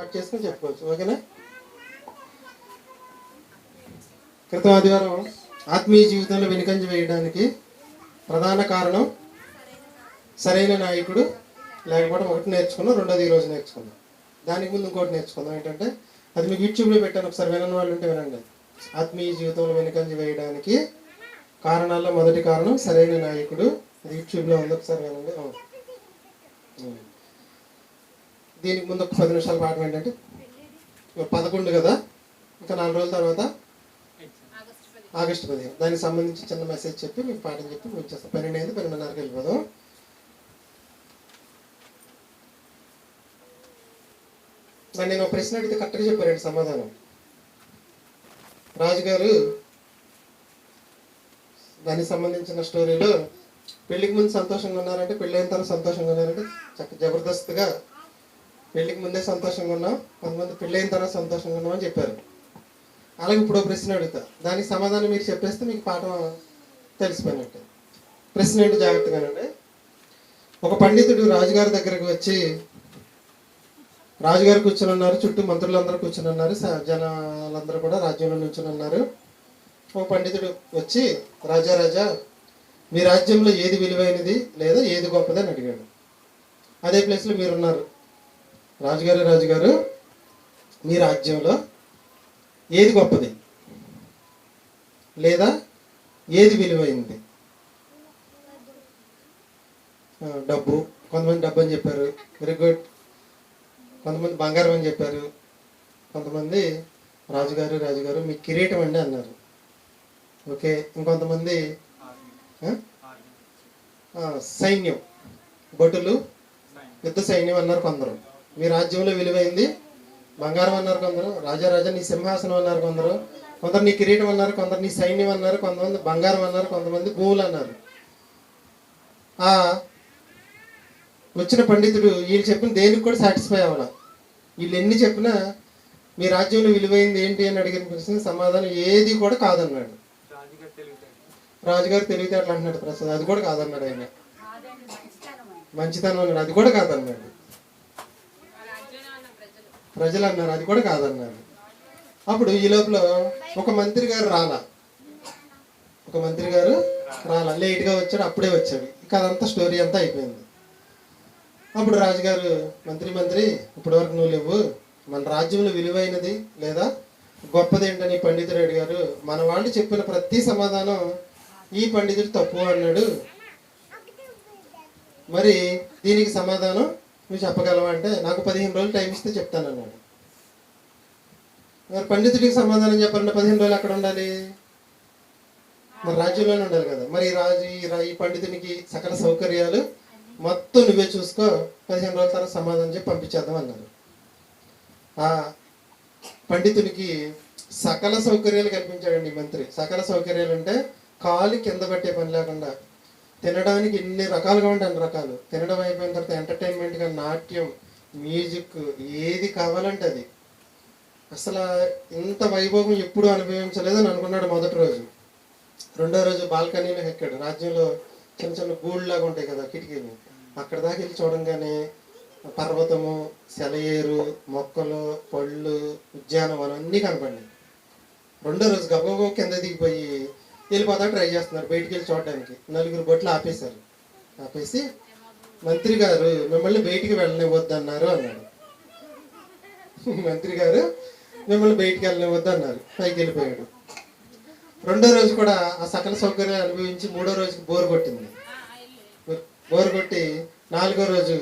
Start చేసుకుని చెప్పుకోవచ్చు ఓకేనా? క్రితం ఆదివారం ఆత్మీయ జీవితంలో వెనుకంజ వేయడానికి ప్రధాన కారణం సరైన నాయకుడు లేకపోవడం ఒకటి నేర్చుకున్నాం రెండోది ఈ రోజు నేర్చుకున్నాం దానికి ముందు ఇంకోటి నేర్చుకుందాం. ఏంటంటే అది మీకు యూట్యూబ్లో పెట్టాను ఒకసారి వినని వాళ్ళు ఉంటే వినండి. ఆత్మీయ జీవితంలో వెనుకంజ వేయడానికి కారణాల్లో మొదటి కారణం సరైన నాయకుడు. అది యూట్యూబ్లో ఉంది ఒకసారి వినండి. అవును. దీనికి ముందు ఒక పది నిమిషాలు పాఠం ఏంటంటే? పదకొండు కదా? ఇంకా నాలుగు రోజుల తర్వాత ఆగస్టు పదిహేను. దానికి సంబంధించి చిన్న మెసేజ్ చెప్పి మీకు పాఠం చెప్పి ముగించేస్తాం పన్నెండు అయింది పన్నెండున్నరకు వెళ్ళిపోదాం. మరి నేను ఒక ప్రశ్న అడిగితే కరెక్ట్గా చెప్పారండి సమాధానం. రాజుగారు దానికి సంబంధించిన స్టోరీలో పెళ్ళికి ముందు సంతోషంగా ఉన్నారంటే పెళ్ళైన తర్వాత సంతోషంగా ఉన్నారంటే చక్క జబర్దస్త్గా పెళ్ళికి ముందే సంతోషంగా ఉన్నాం కొంతమంది పెళ్ళైన తర్వాత సంతోషంగా ఉన్నాం అని చెప్పారు. అలాగే ఇప్పుడు ప్రశ్న అడుగుతా. దానికి సమాధానం మీరు చెప్పేస్తే మీకు పాఠం తెలిసిపోయినట్టు. ప్రశ్న ఏంటి జాగ్రత్తగానండి ఒక పండితుడు రాజుగారి దగ్గరకు వచ్చి రాజుగారు కూర్చొని ఉన్నారు చుట్టూ మంత్రులందరూ కూర్చొని ఉన్నారు జనాలందరూ కూడా రాజ్యంలో నుంచుని ఉన్నారు. ఒక పండితుడు వచ్చి రాజా రాజా మీ రాజ్యంలో ఏది విలువైనది లేదా ఏది గొప్పదని అడిగాడు. అదే ప్లేస్లో మీరున్నారు. రాజుగారు రాజుగారు మీ రాజ్యంలో ఏది గొప్పది? లేదా ఏది విలువైంది? డబ్బు. కొంతమంది డబ్బు అని చెప్పారు. Very good. కొంతమంది బంగారం అని చెప్పారు. కొంతమంది రాజుగారు రాజుగారు మీ కిరీటం అండి అన్నారు. ఓకే. ఇంకొంతమంది సైన్యం. భటులు యుద్ధ సైన్యం అన్నారు కొందరు. మీ రాజ్యంలో విలువైంది. బంగారం అన్నారు కొందరు రాజా రాజా నీ సింహాసనం అన్నారు కొందరు కొందరు నీ కిరీటం అన్నారు కొందరు నీ సైన్యం అన్నారు కొంతమంది బంగారం అన్నారు కొంతమంది భూములు అన్నారు. ఆ వచ్చిన పండితుడు వీళ్ళు చెప్పిన దేనికి కూడా సాటిస్ఫై అవ్వాల. వీళ్ళు ఎన్ని చెప్పినా మీ రాజ్యంలో విలువైంది ఏంటి అని అడిగిన ప్రశ్న సమాధానం ఏది కూడా కాదన్నాడు. రాజుగారు తెలివితేటలు. అంటున్నాడు ప్రసాద్ అది కూడా కాదన్నాడు ఆయన. మంచితనం అన్నాడు అది కూడా కాదన్నాడు. ప్రజలు అన్నారు అది కూడా కాదన్నారు. అప్పుడు ఈ లోపల ఒక మంత్రి గారు రాలా. ఒక మంత్రి గారు రాలా. లేట్గా వచ్చాడు అప్పుడే వచ్చాడు. ఇక అదంతా స్టోరీ అంతా అయిపోయింది. అప్పుడు రాజుగారు మంత్రి మంత్రి ఇప్పటివరకు నువ్వు లేవు. మన రాజ్యంలో విలువైనది లేదా గొప్పది ఏంటని పండితుడు అడిగారు. మన వాళ్ళు చెప్పిన ప్రతి సమాధానం ఈ పండితుడు తప్పు అన్నాడు. మరి దీనికి సమాధానం నువ్వు చెప్పగలవా అంటే నాకు పదిహేను రోజులు టైం ఇస్తే చెప్తాను అన్నాడు. మరి పండితుడికి సమాధానం చెప్పాలంటే పదిహేను రోజులు అక్కడ ఉండాలి? మరి రాజ్యంలోనే ఉండాలి కదా. మరి ఈ రాజు ఈ పండితునికి సకల సౌకర్యాలు మొత్తం నువ్వే చూసుకో పదిహేను రోజుల తర్వాత సమాధానం చెప్పి పంపించేద్దాం అన్నారు ఆ పండితునికి సకల సౌకర్యాలు కల్పించాడండి మంత్రి. సకల సౌకర్యాలు అంటే కాలు కింద పట్టే పని లేకుండా తినడానికి ఎన్ని రకాలుగా ఉంటాయి అన్ని రకాలు. తినడం అయిపోయిన తర్వాత ఎంటర్టైన్మెంట్గా నాట్యం మ్యూజిక్ ఏది కావాలంటే అది. అసలు ఇంత వైభోగం ఎప్పుడు అనుభవించలేదని అనుకున్నాడు మొదటి రోజు. రెండో రోజు బాల్కనీలో ఎక్కాడు. రాజ్యంలో చిన్న చిన్న గూళ్ళలాగా ఉంటాయి కదా కిటికీలు. అక్కడ దాకా వెళ్ళి చూడంగానే పర్వతము సెలయేరు మొక్కలు పళ్ళు ఉద్యానవనం అన్నీ కనపడినాయి. రెండో రోజు గబగబ కింద దిగిపోయి వెళ్ళిపోతా ట్రై చేస్తున్నారు. బయటికి వెళ్ళి చూడడానికి నలుగురు బొట్లు ఆపేశారు. ఆపేసి మంత్రి గారు మిమ్మల్ని బయటికి వెళ్ళనివ్వద్దు అన్నారు అన్నాడు. మంత్రి గారు మిమ్మల్ని బయటికి వెళ్ళనివ్వద్దు అన్నారు. పైకి వెళ్ళిపోయాడు. రెండో రోజు కూడా ఆ సకల సౌకర్యాలు అనుభవించి మూడో రోజుకి బోరు కొట్టింది. బోరు కొట్టి నాలుగో రోజు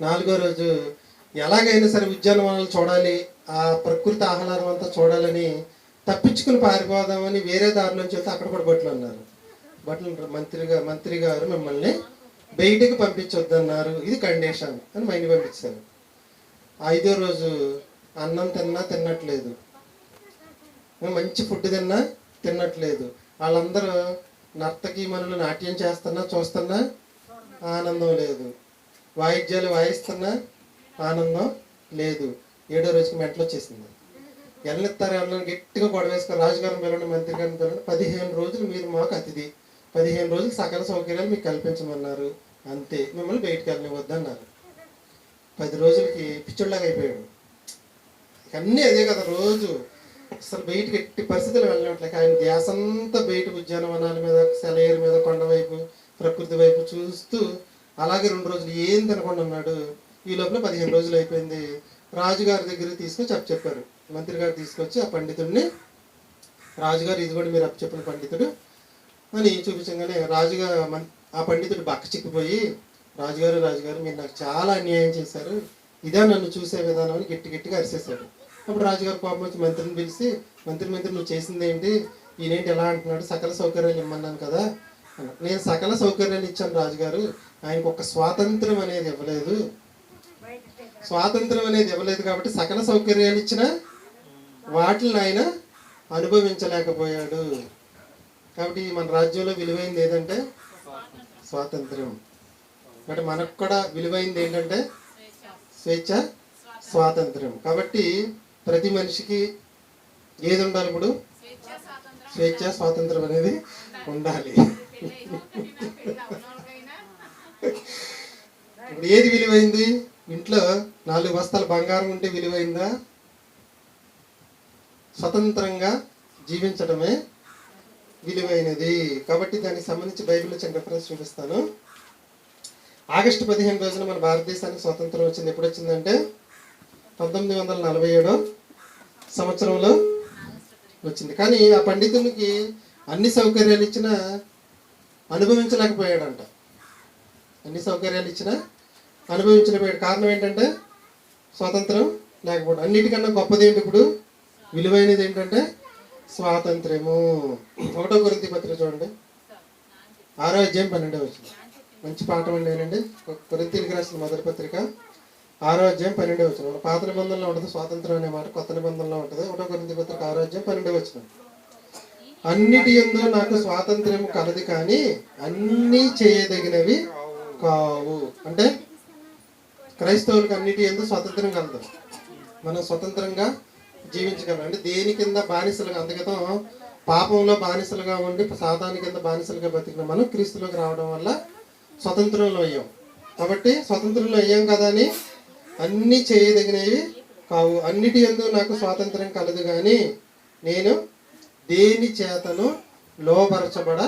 నాలుగో రోజు ఎలాగైనా సరే ఉద్యానవనాలు చూడాలి ఆ ప్రకృతి ఆహ్లాదం అంతా చూడాలని తప్పించుకుని పారిపోదామని వేరే దారిలోంచి వెళ్తే అక్కడ కూడా బట్టలు అన్నారు. బట్టలు మంత్రిగా మంత్రి గారు మిమ్మల్ని బయటికి పంపించొద్దన్నారు. ఇది కండిషన్ అని మైండ్ పంపించారు. ఐదో రోజు అన్నం తిన్నా తిన్నట్లేదు. మంచి ఫుడ్ తిన్నా తిన్నట్లేదు. వాళ్ళందరూ నర్తకి మనులు నాట్యం చేస్తున్నా చూస్తున్నా ఆనందం లేదు. వాయిద్యాలు వాయిస్తున్నా ఆనందం లేదు. ఏడో రోజుకి మెంటలు వచ్చేసింది. ఎల్లెత్తారు ఎవరైనా గట్టిగా గొడవేసుకొని రాజుగారిని పిలవండి మంత్రి గారిని పిలవండి పదిహేను రోజులు మీరు మాకు అతిథి. పదిహేను రోజులు సకల సౌకర్యాలు మీకు కల్పించమన్నారు. అంతే. మిమ్మల్ని బయటికి వెళ్ళనివద్దు అన్నారు. పది రోజులకి పిచ్చోళ్ళగా అయిపోయాడు. అన్నీ అదే కదా రోజు. అసలు బయటికి ఎట్టి పరిస్థితులు వెళ్ళినట్లయితే ఆయన ధ్యాస అంతా బయట ఉద్యానవనాల మీద సెలయేరు మీద కొండ వైపు ప్రకృతి వైపు చూస్తూ అలాగే రెండు రోజులు ఏం తినకుండా ఉన్నాడు. ఈ లోపల పదిహేను రోజులు అయిపోయింది. రాజుగారి దగ్గర తీసుకొని చెప్ప చెప్పారు మంత్రి గారు తీసుకొచ్చి ఆ పండితుడిని రాజుగారు ఇది కూడా మీరు చెప్పిన పండితుడు అని చూపించగానే రాజుగా ఆ పండితుడు బక్క చిక్కిపోయి రాజుగారు రాజుగారు మీరు నాకు చాలా అన్యాయం చేశారు ఇదే నన్ను చూసే విధానం అని గట్టి గట్టిగా అరిసేశాడు. అప్పుడు రాజుగారు కోపం వచ్చి మంత్రిని పిలిచి మంత్రి మంత్రి నువ్వు చేసింది ఏంటి? ఈయనేంటి ఎలా అంటున్నాడు? సకల సౌకర్యాలు ఇమ్మన్నాను కదా. నేను సకల సౌకర్యాలు ఇచ్చాను రాజుగారు ఆయనకు ఒక స్వాతంత్రం అనేది ఇవ్వలేదు. స్వాతంత్రం అనేది ఇవ్వలేదు కాబట్టి సకల సౌకర్యాలు ఇచ్చినా వాటిని ఆయన అనుభవించలేకపోయాడు. కాబట్టి మన రాజ్యంలో విలువైంది ఏదంటే స్వాతంత్రం కాబట్టి మనకు కూడా విలువైంది ఏంటంటే స్వేచ్ఛ స్వాతంత్రం కాబట్టి ప్రతి మనిషికి ఏది ఉండాలి ఇప్పుడు? స్వేచ్ఛ స్వాతంత్రం అనేది ఉండాలి. ఇప్పుడు ఏది విలువైంది? ఇంట్లో నాలుగు బస్తాలు బంగారం ఉంటే విలువైందా? స్వతంత్రంగా జీవించడమే విలువైనది. కాబట్టి దానికి సంబంధించి బైబిల్లో చిన్న రెఫరెన్స్ చూపిస్తాను. ఆగస్టు పదిహేను రోజున మన భారతదేశానికి స్వాతంత్రం వచ్చింది. ఎప్పుడు వచ్చిందంటే పంతొమ్మిది వందల నలభై ఏడో సంవత్సరంలో వచ్చింది. కానీ ఆ పండితునికి అన్ని సౌకర్యాలు ఇచ్చినా అనుభవించలేకపోయాడంట. అన్ని సౌకర్యాలు ఇచ్చినా అనుభవించలేకపోయాడు. కారణం ఏంటంటే స్వాతంత్రం లేకపోవడం. అన్నిటికన్నా గొప్పది ఏంటి ఇప్పుడు? విలువైనది ఏంటంటే స్వాతంత్ర్యము. ఒకటో గురించి పత్రిక చూడండి. ఆరో అధ్యాయం పన్నెండో వచ్చింది మంచి పాఠం అండి ఏంటండి కొరింతీలకు రాసిన మొదటి పత్రిక. ఆరో అధ్యాయం పన్నెండో వచ్చిన మన పాత నిబంధనలో ఉంటుంది స్వాతంత్రం అనే మాట కొత్త నిబంధనలో ఉంటుంది. ఒకటో కొరింతి పత్రిక ఆరో అధ్యాయం పన్నెండో వచ్చిన అన్నిటి ఎందు నాకు స్వాతంత్ర్యం కలదు కానీ అన్నీ చేయదగినవి కావు. అంటే క్రైస్తవులకు అన్నిటి ఎందు స్వాతంత్రం కలదు. మనం స్వతంత్రంగా జీవించగలం అంటే దేని కింద బానిసలుగా అందుకతో పాపంలో బానిసలుగా ఉండి సాధాని కింద బానిసలుగా బతికిన మనం క్రీస్తులోకి రావడం వల్ల స్వతంత్రంలో అయ్యాం. కాబట్టి స్వతంత్రంలో అయ్యాం కదా అని అన్నీ చేయదగినవి కావు. అన్నిటి ఎందు నాకు స్వాతంత్రం కలదు కానీ నేను దేని చేతను లోపరచబడ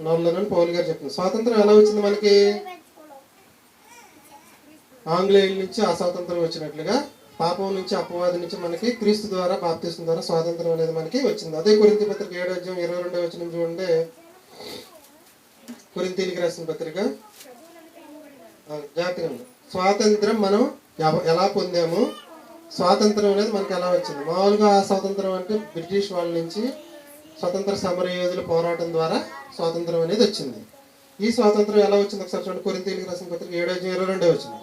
నొల్లనని పౌలు గారు చెప్తున్నారు. స్వాతంత్రం ఎలా వచ్చింది మనకి? ఆంగ్లేయుల నుంచి అస్వాతంత్రం వచ్చినట్లుగా పాపం నుంచి అపవాది నుంచి మనకి క్రీస్తు ద్వారా బాప్తిస్తుంది ద్వారా స్వాతంత్రం అనేది మనకి వచ్చింది. అదే కొరింతి పత్రిక ఏడో అధ్యాయం ఇరవై రెండో వచ్చిన చూడండి. కొరింతీలికి రాసిన పత్రిక. ఆ, జాగ్రత్తగా స్వాతంత్రం మనం ఎలా పొందాము? స్వాతంత్రం అనేది మనకి ఎలా వచ్చింది? మామూలుగా ఆ స్వాతంత్రం అంటే బ్రిటిష్ వాళ్ళ నుంచి స్వతంత్ర సమరయోధుల పోరాటం ద్వారా స్వాతంత్రం అనేది వచ్చింది. ఈ స్వాతంత్రం ఎలా వచ్చింది? ఒకసారి చూడండి. కొరింతీలికి రాసిన పత్రిక ఏడో ఇరవై రెండో వచ్చింది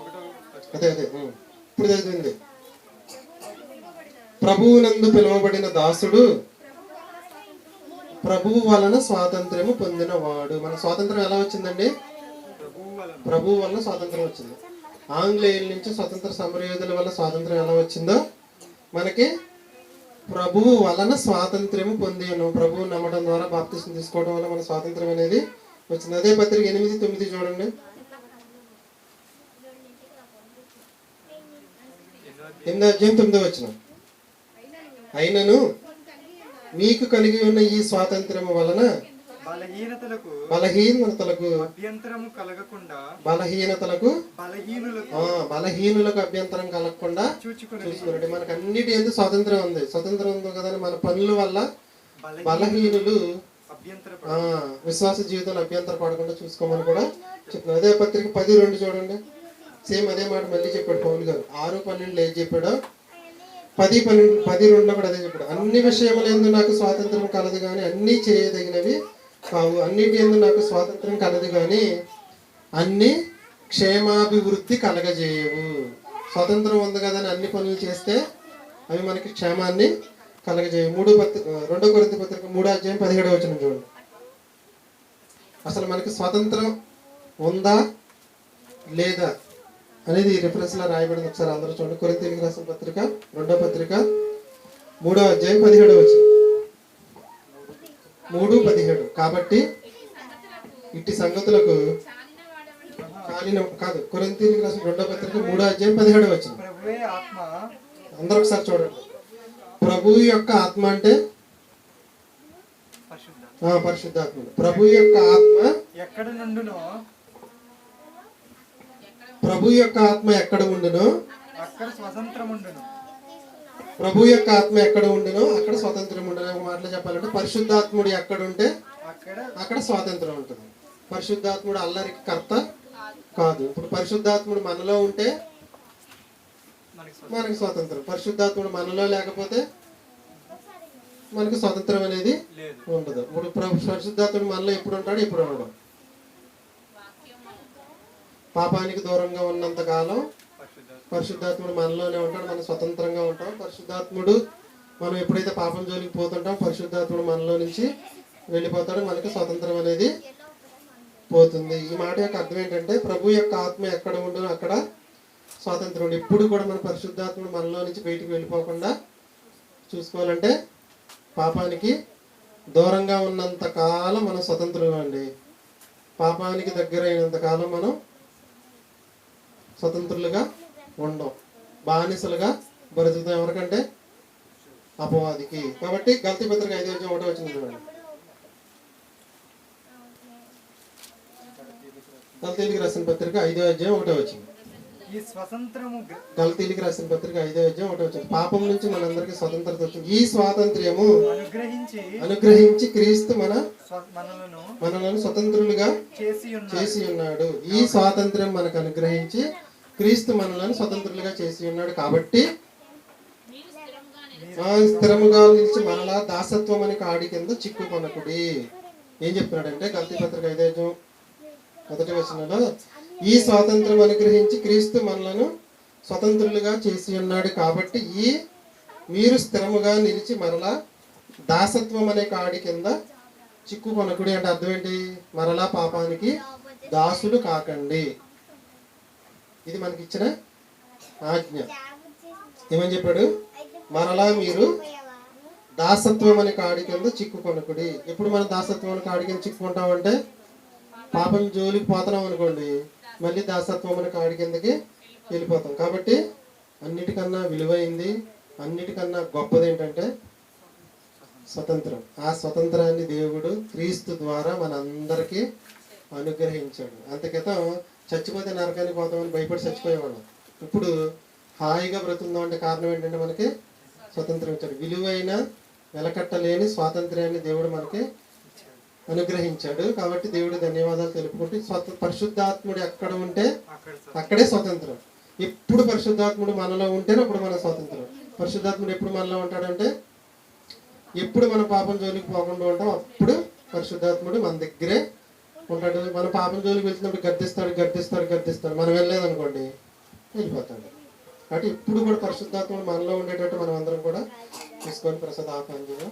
అదే అదే ఇప్పుడు చదివింది ప్రభువునందు పిలువబడిన దాసుడు ప్రభువు వలన స్వాతంత్ర్యము పొందినవాడు. మన స్వాతంత్రం ఎలా వచ్చిందండి? ప్రభువు వలన స్వాతంత్రం వచ్చింది. ఆంగ్లేయుల నుంచి స్వతంత్ర సమరయోధుల వల్ల స్వాతంత్రం ఎలా వచ్చిందో? మనకి ప్రభువు వలన స్వాతంత్ర్యము పొంది ఉన్నాం ప్రభువు నమ్మడం ద్వారా బాప్తిసం తీసుకోవడం వల్ల మన స్వాతంత్రం అనేది వచ్చింది. అదే పత్రిక ఎనిమిది తొమ్మిది చూడండి. ఎనిమిది అధ్యాయం తొమ్మిది వచ్చినాం అయినను మీకు కలిగి ఉన్న ఈ స్వాతంత్రము వలన బలహీనతలకు బలహీనతలకు అభ్యంతరము కలగకుండా బలహీనతలకు బలహీనులకు అభ్యంతరం కలగకుండా చూచుకుని చూసుకోండి మనకు అన్నిటి ఎందుకు స్వాతంత్రం ఉంది. స్వాతంత్రం ఉంది కదా మన పనుల వల్ల బలహీన బలహీనులు విశ్వాస జీవితంలో అభ్యంతర పడకుండా చూసుకోమని కూడా చెప్తున్నారు. అదే పత్రిక పది రెండు చూడండి. సేమ్ అదే మాట మళ్ళీ చెప్పాడు పౌల్ గారు. ఆరు పన్నెండులో ఏం చెప్పాడో? పది పన్నెండు పది రెండులో కూడా అదే చెప్పాడు. అన్ని విషయముల ఎందు నాకు స్వాతంత్రం కలదు కానీ అన్నీ చేయదగినవి కావు. అన్నిటి ఎందు నాకు స్వాతంత్రం కలదు కానీ అన్ని క్షేమాభివృద్ధి కలగజేయవు. స్వాతంత్రం ఉంది కదా అని అన్ని పనులు చేస్తే అవి మనకి క్షేమాన్ని కలగజేయవు. మూడు పత్రిక రెండో కొరింథీ పత్రిక మూడో అధ్యాయం పదిహేడు వచ్చిన చూడండి. అసలు మనకి స్వాతంత్రం ఉందా లేదా? అనేది ఈ రిఫరెన్స్లో రాయబడింది. ఒకసారి అందరూ చూడండి. కొరింతీలకు రాసిన పత్రిక రెండో పత్రిక మూడో అధ్యాయం పదిహేడవ వచనం. మూడు పదిహేడు. కాబట్టి ఇట్టి సంగతులకు చాలిన కాదు కొరింతీలకు రాసిన రెండో పత్రిక మూడో అధ్యాయం ప్రభువే ఆత్మ. అందరూ ఒకసారి చూడండి. ప్రభు యొక్క ఆత్మ అంటే? పరిశుద్ధ. ఆ, పరిశుద్ధాత్ముడు. ప్రభు యొక్క ఆత్మ ఎక్కడ నుండునో ప్రభు యొక్క ఆత్మ ఎక్కడ ఉండునో? అక్కడ స్వతంత్రం ఉండును. ప్రభు యొక్క ఆత్మ ఎక్కడ ఉండునో? అక్కడ స్వాతంత్రం ఉండును. ఒక మాటలో చెప్పాలంటే పరిశుద్ధాత్ముడు ఎక్కడ ఉంటే అక్కడ స్వాతంత్రం ఉంటుంది. పరిశుద్ధాత్ముడు అల్లరికి కర్త కాదు. ఇప్పుడు పరిశుద్ధాత్ముడు మనలో ఉంటే మనకి స్వతంత్రం. పరిశుద్ధాత్ముడు మనలో లేకపోతే మనకి స్వాతంత్రం అనేది ఉండదు. ఇప్పుడు ప్రభు పరిశుద్ధాత్ముడు మనలో ఎప్పుడు ఉంటాడు ఎప్పుడు ఉండడు. పాపానికి దూరంగా ఉన్నంత కాలం పరిశుద్ధాత్ముడు మనలోనే ఉంటాడు మనం స్వతంత్రంగా ఉంటాం. పరిశుద్ధాత్ముడు మనం ఎప్పుడైతే పాపం జోలికి పోతుంటాం పరిశుద్ధాత్ముడు మనలో నుంచి వెళ్ళిపోతాడు మనకి స్వతంత్రం అనేది పోతుంది. ఈ మాట యొక్క అర్థం ఏంటంటే ప్రభు యొక్క ఆత్మ ఎక్కడ ఉండదో అక్కడ స్వాతంత్రం ఉండు. ఎప్పుడు కూడా మన పరిశుద్ధాత్ముడు మనలో నుంచి బయటికి వెళ్ళిపోకుండా చూసుకోవాలంటే పాపానికి దూరంగా ఉన్నంత కాలం మనం స్వతంత్రంగా అండి పాపానికి దగ్గర అయినంత కాలం మనం స్వతంత్రులుగా ఉండం. బానిసలుగా బ్రతుకుతాం ఎవరికంటే? అపవాదికి. కాబట్టి గల్తీ పత్రిక ఐదు వచ్చి ఒకటో వచ్చింది చూడండి. గల్తీలికి రాసిన పత్రిక ఐదో అధ్యాయం ఒకటో వచ్చింది. ఈ స్వతంత్రము గల్తీలికి రాసిన పత్రిక ఐదో అధ్యాయం ఒకటో వచ్చింది. పాపం నుంచి మనందరికీ స్వతంత్రత వచ్చింది. ఈ స్వాతంత్ర్యము అనుగ్రహించి అనుగ్రహించి క్రీస్తు మన మనలను స్వతంత్రులుగా చేసి ఉన్న చేసి ఉన్నాడు. ఈ స్వాతంత్ర్యం మనకు అనుగ్రహించి క్రీస్తు మనలను స్వతంత్రులుగా చేసి ఉన్నాడు కాబట్టి స్థిరముగా నిలిచి మరలా దాసత్వం అని కాడి కింద చిక్కుకొనకుడి. ఏం చెప్తున్నాడంటే గల్తీ పత్రిక ఐదేజం మొదటి వచనంలో ఈ స్వాతంత్రం అనుగ్రహించి క్రీస్తు మనలను స్వతంత్రులుగా చేసి ఉన్నాడు కాబట్టి ఈ మీరు స్థిరముగా నిలిచి మరలా దాసత్వం అనే కాడి కింద చిక్కుకొనకుడి అంటే అర్థం ఏంటి? మరలా పాపానికి దాసులు కాకండి. ఇది మనకి ఇచ్చిన ఆజ్ఞ. ఏమని చెప్పాడు? మరలా మీరు దాసత్వం అనే కాడి కింద చిక్కుకొనకుడి ఎప్పుడు మనం దాసత్వం అనే కాడి కింద చిక్కుకుంటామంటే పాపం జోలికి పోతున్నాం అనుకోండి. మళ్ళీ దాసత్వం అనే కాడి కిందకి వెళ్ళిపోతాం. కాబట్టి అన్నిటికన్నా విలువైంది అన్నిటికన్నా గొప్పది ఏంటంటే స్వతంత్రం. ఆ స్వతంత్రాన్ని దేవుడు క్రీస్తు ద్వారా మనందరికీ అనుగ్రహించాడు. అంతకితం చచ్చిపోతే నరకానికి పోతామని భయపడి చచ్చిపోయేవాళ్ళం. ఇప్పుడు హాయిగా బ్రతుందాం అంటే కారణం ఏంటంటే మనకి స్వతంత్రం ఇచ్చాడు. విలువైన వెలకట్టలేని స్వాతంత్ర్యాన్ని దేవుడు మనకి అనుగ్రహించాడు. కాబట్టి దేవుడు ధన్యవాదాలు తెలుపుకుంటూ స్వత పరిశుద్ధాత్ముడు ఎక్కడ ఉంటే అక్కడే స్వతంత్రం. ఎప్పుడు పరిశుద్ధాత్ముడు మనలో ఉంటేనే అప్పుడు మన స్వాతంత్రం. పరిశుద్ధాత్ముడు ఎప్పుడు మనలో ఉంటాడంటే ఎప్పుడు మన పాపం జోలికి పోకుండా ఉంటాం అప్పుడు పరిశుద్ధాత్ముడు మన దగ్గరే ఉంటాడు. మన పాపం జోలికి వెళ్తున్నప్పుడు గర్దిస్తాడు గర్దిస్తాడు గర్దిస్తాడు మనం వెళ్ళలేదనుకోండి వెళ్ళిపోతాడు. కాబట్టి ఎప్పుడు కూడా పరిశుద్ధాత్ముడు మనలో ఉండేటట్టు మనం అందరం కూడా తీసుకొని ప్రసాద్ ఆహ్వానం చేద్దాం